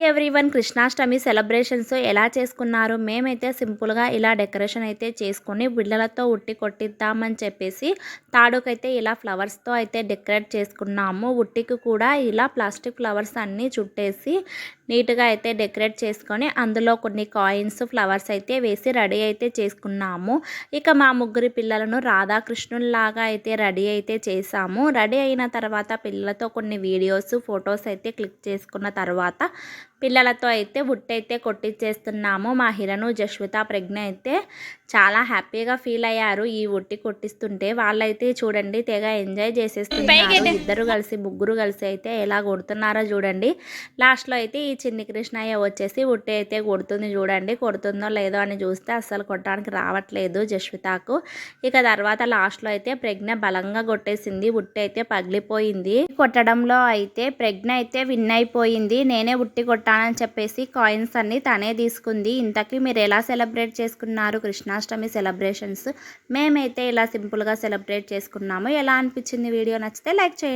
Everyone Krishnashtami celebrations ఎలా చేసుకున్నారు? మేమైతే సింపుల్గా ఇలా డెకరేషన్ అయితే చేసుకొని బిళ్ళలతో ఉట్టి కొట్టిద్దామని చెప్పేసి తాడుకైతే ఇలా ఫ్లవర్స్తో అయితే డెకరేట్ చేసుకున్నాము. ఉట్టికి కూడా ఇలా ప్లాస్టిక్ ఫ్లవర్స్ అన్నీ చుట్టేసి నీట్గా అయితే డెకరేట్ చేసుకొని అందులో కొన్ని కాయిన్స్ ఫ్లవర్స్ అయితే వేసి రెడీ అయితే చేసుకున్నాము. ఇక మా ముగ్గురి పిల్లలను రాధాకృష్ణుల్లాగా అయితే రెడీ అయితే చేసాము. రెడీ అయిన తర్వాత పిల్లలతో కొన్ని వీడియోస్ ఫొటోస్ అయితే క్లిక్ చేసుకున్న తర్వాత పిల్లలతో అయితే బుట్టయితే కొట్టించేస్తున్నాము మా హిరణు జశ్విత ప్రజ్ఞ అయితే చాలా హ్యాపీగా ఫీల్ అయ్యారు. ఈ ఉట్టి కొట్టిస్తుంటే వాళ్ళైతే చూడండి తెగ ఎంజాయ్ చేసేస్తున్నారు. ఇద్దరు కలిసి ముగ్గురు కలిసి అయితే ఎలా కొడుతున్నారో చూడండి. లాస్ట్లో అయితే ఈ చిన్ని కృష్ణయ్య వచ్చేసి ఉట్టి అయితే కొడుతుంది చూడండి. కొడుతుందో లేదో అని చూస్తే అస్సలు కొట్టడానికి రావట్లేదు జశ్వితకు ఇక తర్వాత లాస్ట్లో అయితే ప్రజ్ఞ బలంగా కొట్టేసింది. ఉట్టి అయితే పగిలిపోయింది. కొట్టడంలో అయితే ప్రజ్ఞ అయితే విన్ అయిపోయింది. నేనే ఉట్టి కొట్టానని చెప్పేసి కాయిన్స్ అన్ని తనే తీసుకుంది. ఇంతకీ మీరు ఎలా సెలబ్రేట్ చేసుకున్నారు? కృష్ణాష్టమి సెలబ్రేషన్స్ మేమైతే ఇలా సింపుల్గా సెలబ్రేట్ చేసుకున్నాము ఎలా అనిపించింది వీడియో నచ్చితే లైక్ చేయండి.